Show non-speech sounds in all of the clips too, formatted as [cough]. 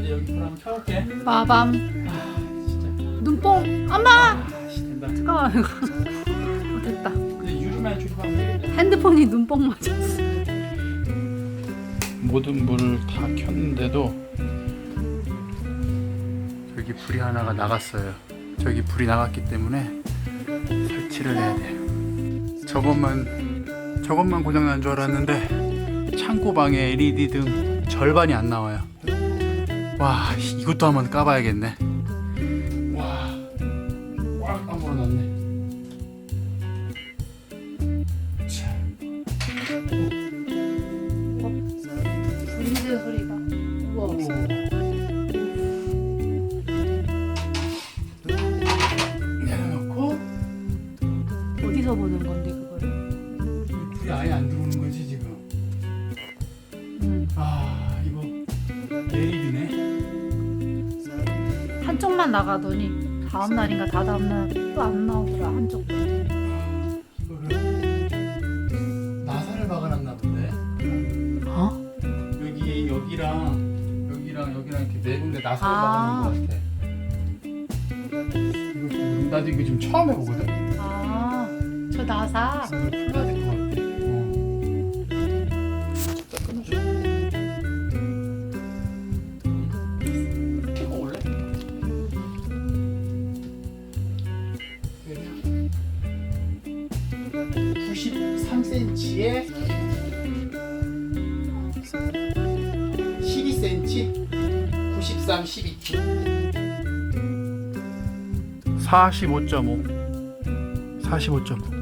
이제 여기 불 한번 켜볼게. 빠밤. 아 진짜. 눈뽕. 엄마. 아씨 된다. 잠깐만 이거. [laughs] 어, 됐다. 이제 유리만 조립하면 되겠네. 핸드폰이 눈뽕 맞았어. 모든 불을 다 켰는데도 여기 불이 하나가 나갔어요. 저기 불이 나갔기 때문에 설치를 해야 돼요. 저것만 저것만 고장 난 줄 알았는데 창고 방에 LED 등 절반이 안 나와요. 와 이것도 한번 까봐야겠네. 한쪽만 나가더니 다음 날인가 다다음 날 또 안 나오더라 한쪽. 이거를 나사를 박아놨나 본데. 어? 여기 여기랑 여기랑 여기랑 이렇게 네 군데 나사를 아. 박아놓은 것 같아. 이거 좀- 나도 이거 지금 처음 해보거든. 아, 저 나사. 이거 풀어야 될것 같아. 45.5 45.5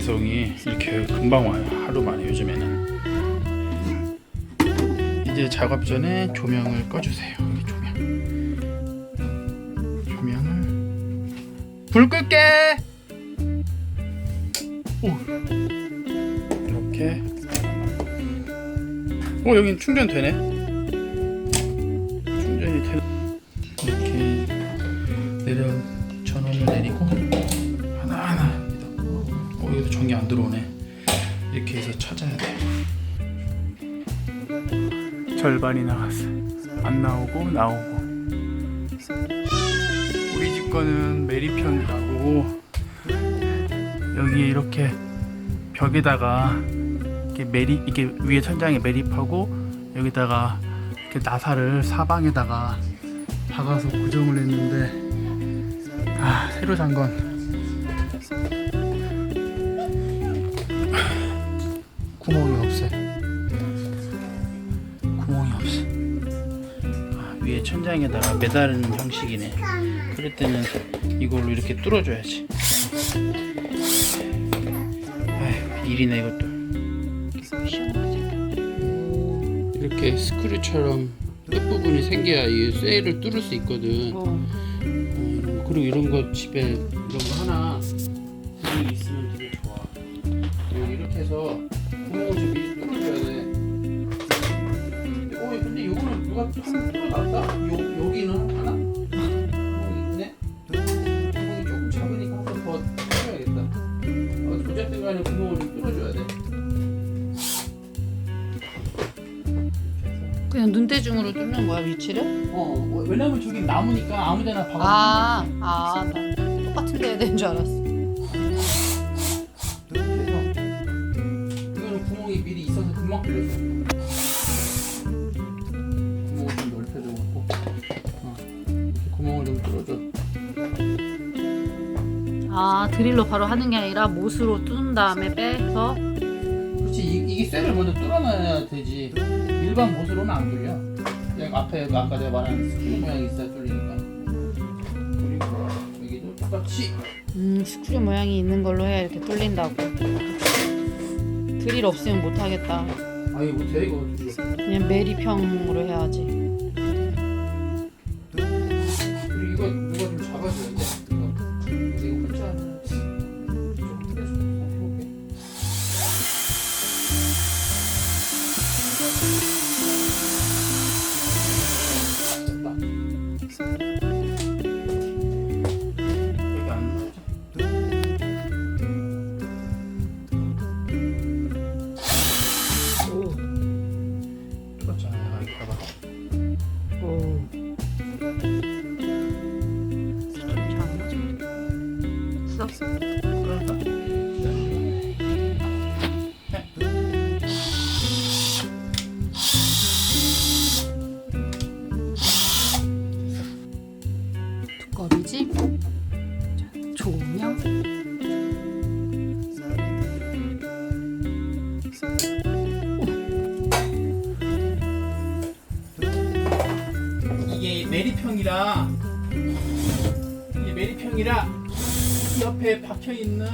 배송이 이렇게 금방 와요. 하루 만에 요즘에는. 이제 작업 전에 조명을 꺼주세요. 조명. 조명을. 불 끌게! 오. 이렇게. 오 여긴 충전되네. 충전이 되네 이렇게 내려 전원을 내리고 여기도 전기 안 들어오네. 이렇게 해서 찾아야 돼. 절반이 나갔어. 안 나오고 나오고. 우리 집 거는 메리편이라고 여기에 이렇게 벽에다가 이렇게 매립 이게 위에 천장에 매립하고 여기다가 이렇게 나사를 사방에다가 박아서 고정을 했는데 아 새로 산건 구멍이 없어. 구멍이 없어. 아, 위에 천장에다가 매다는 형식이네. 그럴 때는 이걸로 이렇게 뚫어줘야지. 아휴, 일이네 이것도. 이렇게 스크류처럼 끝부분이 생겨야 이 쇠를 뚫을 수 있거든. 어. 어, 그리고 이런 거 집에 이런 거 어, 어쨌든 간에 구멍을 좀 뚫어줘야 돼. 그냥 눈대중으로 뚫는 거야 위치를? 어, 왜냐면 저기 나무니까 아무데나 박아. 아, 아, 난 똑같은 데 해야 되는 줄 알았어. 그래서 이거는 구멍이 미리 있어서 금방 뚫렸어. 구멍을 좀 넓혀줘갖고 어, 이렇게 구멍을 좀 뚫어줘. 아, 드릴로 바로 하는 게 아니라 못으로 뚫 은 다음에 빼서. 그렇지 이, 이게 쇠를 먼저 뚫어놔야 되지. 일반 못으로는 안 뚫려. 그냥 앞에 그 아까 내가 말한 스크류 모양이 있어야 뚫리니까. 그리고 여기도 똑같이 음, 스크류 모양이 있는 걸로 해야 이렇게 뚫린다고. 드릴 없으면 못 하겠다. 아니 못해 이거 뚫려. 그냥 매립형으로 해야지. 메리평이라 이게 메리평이라 이 옆에 박혀 있는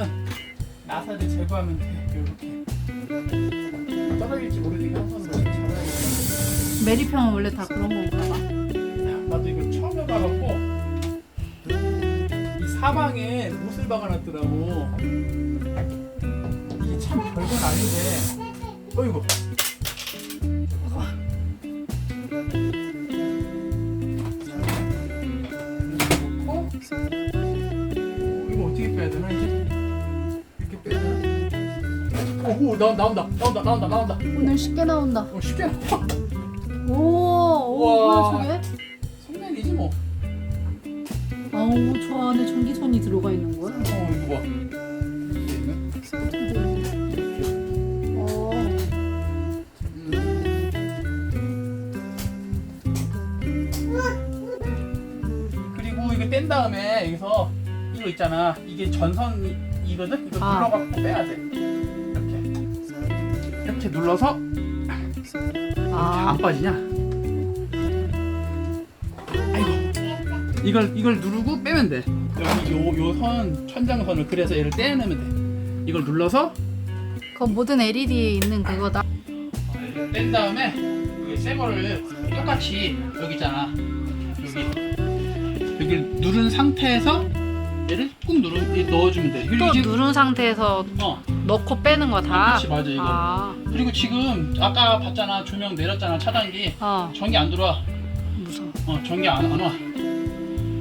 나사를 제거하면 돼. 이렇게 떨어질지 모르니까 항상 이렇게 잡아야겠다. 메리평은 원래 다 그런 건가 봐. 나도 이걸 처음 해봐갖고 이 사방에 못을 박아놨더라고. 이게 참 별건 아닌데. 어이구. 오, 나, 나온다 나온다 나온다 나온다. 오늘 쉽게 나온다. 어 쉽게 나와. [laughs] 오, 오 우와. 뭐야 저게? 성난이지 뭐. 아우 저 안에 전기선이 들어가 있는 거야? 어 이거 봐. 그리고 이거 뗀 다음에 여기서 이거 있잖아 이게 전선이거든 이거 아. 눌러갖고 빼야 돼 이렇게 눌러서 아, 안 빠지냐? 아이고 이걸 이걸 누르고 빼면 돼. 여기 요 요 선 천장선을 그래서 얘를 떼내면 돼. 이걸 눌러서 그 모든 LED에 있는 그거다. 뗀 다음에 여기 새 거를 똑같이 여기 있잖아. 여기. 여기 누른 상태에서 얘를 꾹 누르 넣어주면 돼. 또 지금- 누른 상태에서 어. 넣고 빼는 거 다. 그렇지 맞아 이거. 아, 그리고 지금 아까 봤잖아 조명 내렸잖아 차단기 어, 전기 안 들어와 무서워. 어 전기 안, 안 와.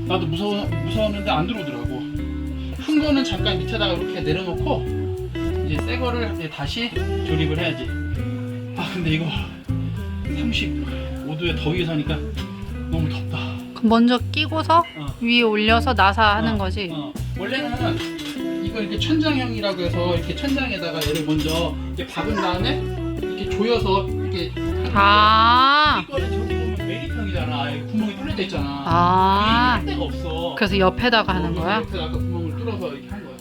나도 무서워 무서웠는데 안 들어오더라고. 큰 거는 잠깐 밑에다가 이렇게 내려놓고 이제 새 거를 이제 다시 조립을 해야지. 아 근데 이거 35도의 더위에 사니까 너무 덥다. 그럼 먼저 끼고서 어. 위에 올려서 나사 하는 어, 거지. 어. 원래는 이거 이렇게 천장형이라고 해서 이렇게 천장에다가 얘를 먼저 이렇게 박은 다음에 이렇게 조여서 이렇게 하는 아, 이거는 저기 보면 메리평이잖아. 여기 구멍이 뚫려져 있잖아. 아. 이게 할 데가 없어. 그래서 옆에다가 하는 어, 거야? 옆에 아까 구멍을 뚫어서 이렇게 한 거야.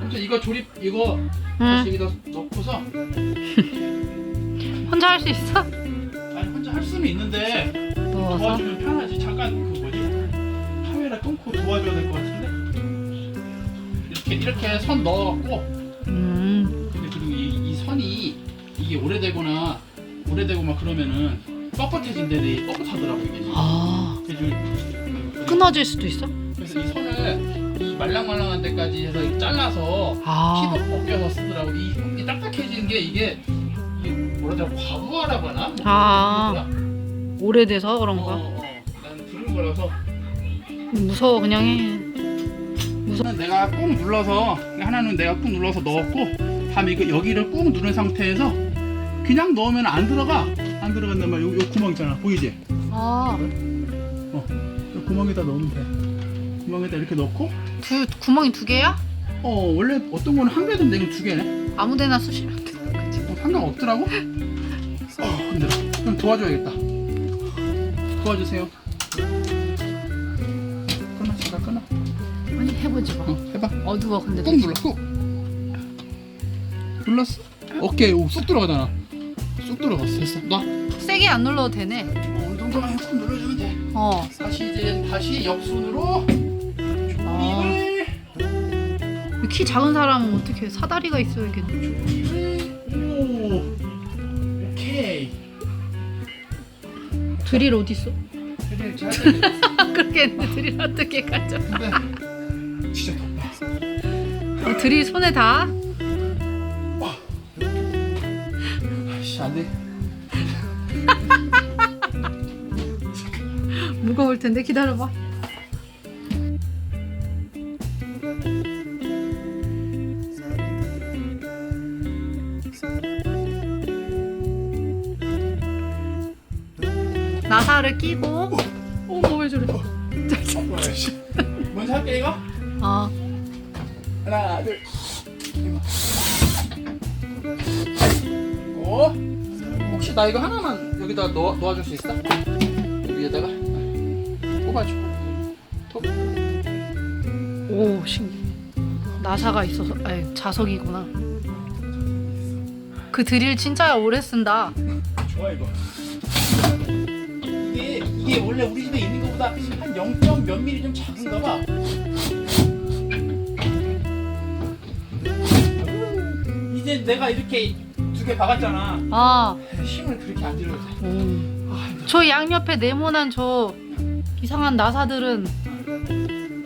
아무튼 이거 조립 이거 응. 다시 여기다 넣고서 [laughs] 혼자 할 수 있어? 아니 혼자 할 수는 있는데 누워서? 도와주면 편하지. 잠깐 그 뭐지 카메라 끊고 도와줘야 될 것 같은데 이렇게 선 넣어갖고 음, 근데 그리고 이, 이 선이 이게 오래되거나 오래되고 막 그러면은 뻣뻣해진대 뻣뻣하더라고 이게. 아, 그래서 끊어질 수도 있어? 그래서 이 선을 이 말랑말랑한 데까지 해서 이렇게 잘라서 아, 키도 벗겨서 쓰더라고. 이, 이 딱딱해지는 게 이게, 이게 뭐라 되나 과부하라고 하나? 뭐 아. 그런. 오래돼서 어, 그런가? 어, 난 들은 거라서 무서워, 그냥 해. 우선 내가 꾹 눌러서 하나는 내가 꾹 눌러서 넣었고 다음에 이거 여기를 꾹 누른 상태에서 그냥 넣으면 안 들어가 안 들어간단 말이야 요, 요 구멍 있잖아 보이지? 아, 요 구멍에다 넣으면 돼 구멍에다 이렇게 넣고 두, 구멍이 두 개야? 어 원래 어떤 거는 한 개던데 이거 두 개네 아무 데나 쑤시면 돼. 어, 상관없더라고? 어, 힘들어. 그럼 도와줘야겠다. 도와주세요. 해보지 마. 어, 해봐. 어두워, 근데. 꾹 눌러, 꾹. 눌렀어? 어깨, 오, 쑥 들어가잖아. 쑥 들어갔어. 됐어. 놔. 세게 안 눌러도 되네. 어, 어느 정도만 꾹 눌러주면 돼. 어. 다시 이제, 다시 역순으로 아. 키 작은 사람은 어떻게 사다리가 있어야겠네. 오. 오케이. 드릴 어디 있어? [laughs] 그렇게 했는데 드릴 어떻게 가져? 근데 진짜 덥다. 어, 드릴 손에 다? 아씨 안 돼. [laughs] 무거울 텐데 기다려봐. 나사를 끼고 어머 왜 저래 [laughs] 아이씨. 먼저 할게 이거. 어 하나 둘. 어? 혹시 나 이거 하나만 여기다 넣어 놓아줄 수 있어? 위에다가 뽑아줘. 톡. 오 신기해 나사가 있어서 아니 자석이구나 그 드릴 진짜 오래 쓴다 좋아 이거. 이게 이게 원래 우리 집에 있는 것보다 한 0. 몇 미리 좀 작은가 봐. 내가 이렇게 두 개 박았잖아. 아 힘을 그렇게 안 들여도 돼. 오. 아, 힘들어. 저 양옆에 네모난 저 이상한 나사들은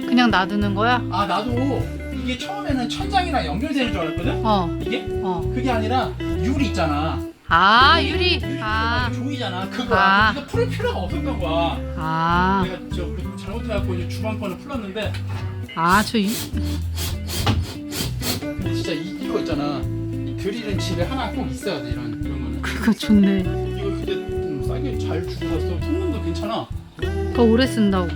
그냥 놔두는 거야? 아 나도 이게 처음에는 천장이랑 연결되는 줄 알았거든. 어, 이게 어. 그게 아니라 유리 있잖아. 아, 유리. 아, 조이잖아. 그거 아. 이거 풀 필요가 없었던 거야. 아, 내가 저 잘못해갖고 이제 주방권을 풀었는데 아, 저 유... 근데 진짜 이, 이거 있잖아. 이 드릴은 집에 하나 꼭 있어야 돼 이런 이런 거는. 그거 좋네. 이거 근데 좀 싸게 잘 주고 샀어. 성능도 괜찮아. 그거 오래 쓴다고.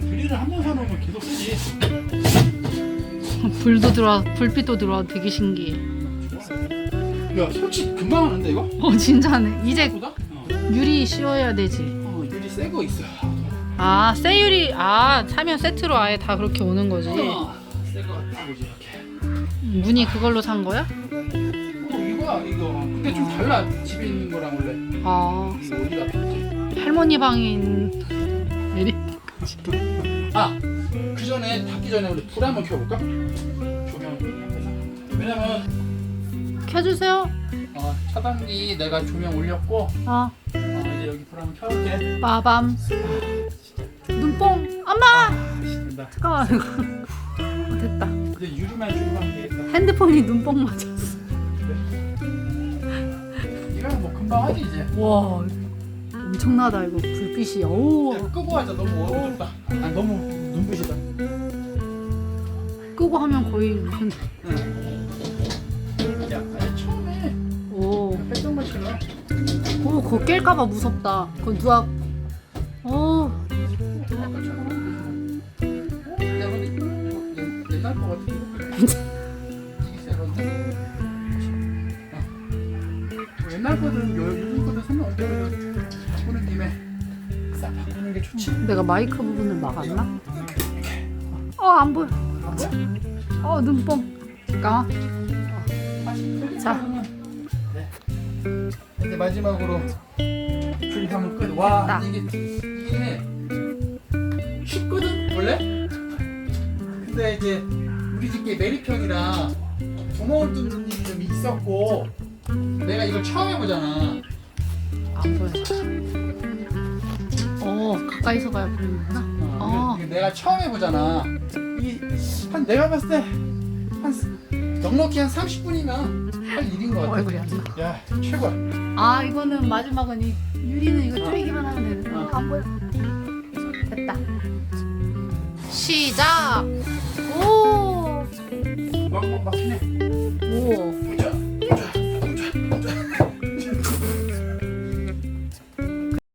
드릴을 한 번 사놓으면 계속 쓰지. 불도 들어와, 불빛도 들어와 되게 신기해. 야 솔직히 금방 하는데 이거? 어, 진짜네. 이제 보다? 어. 유리 씌워야 되지. 어 유리 새 거 있어. 아, 새 유리. 아, 사면 세트로 아예 다 그렇게 오는 거지. 어, 새거 이렇게. 문이 그걸로 산 거야? 어 이거야 이거. 근데 좀 달라 집에 있는 거랑 원래. 아, 이거? 할머니 방에 있는 유리. 아, 그 전에 닫기 전에 우리 불 한번 켜볼까? 조명 앞에서. 왜냐면 켜주세요. 어, 차단기 내가 조명 올렸고 어, 어, 이제 여기 불 한번 켜볼게. 빠밤. 눈뽕. 엄마! 아, 씨, 된다. 잠깐만. 어, 됐다. 이제 유리만 주고 하면 되겠다. 핸드폰이 눈뽕 맞았어. 이거는 뭐 금방 하지 이제. 와, 엄청나다 이거 불빛이. 오, 야, 끄고 하자. 너무 어둡다. 아 너무 눈부시다. 끄고 하면 거의 무슨. 야, 아니 처음에 오, 뺐던 것처럼. 오, 그거 깰까봐 무섭다. 그건 누가. 어? 야 근데 이거 옛- 옛날 거 같은데. 이게 새 건데. 옛날 거든 요- 요즘 거든 상관없대. 그래도 바꾸는 김에 싹 바꾸는 게 좋지. 내가 마이크 부분을 막았나? 어, 안 보여. 어, 눈뽕. 잠깐만. 자. 네. 이제 마지막으로 불하면 끝. 와 됐다. 이게 이게 원래. 근데 이제 우리 집게 메리평이라 구멍을 뚫는 일이 좀 있었고 내가 이걸 처음 해보잖아. 안 보여. 어, 가까이서 가야 보이는구나. 어, 어. 이게 내가 처음 해보잖아. 이 한 내가 봤을 때한 넉넉히 한 30분이면 할 일인 것 같아. 얼굴이 안 나. 야 최고야. 아 이거는 마지막은 이 유리는 이거 조이기만 하면 되는데 어, 안 보여 시작. 오. 막, 막, 막, 오.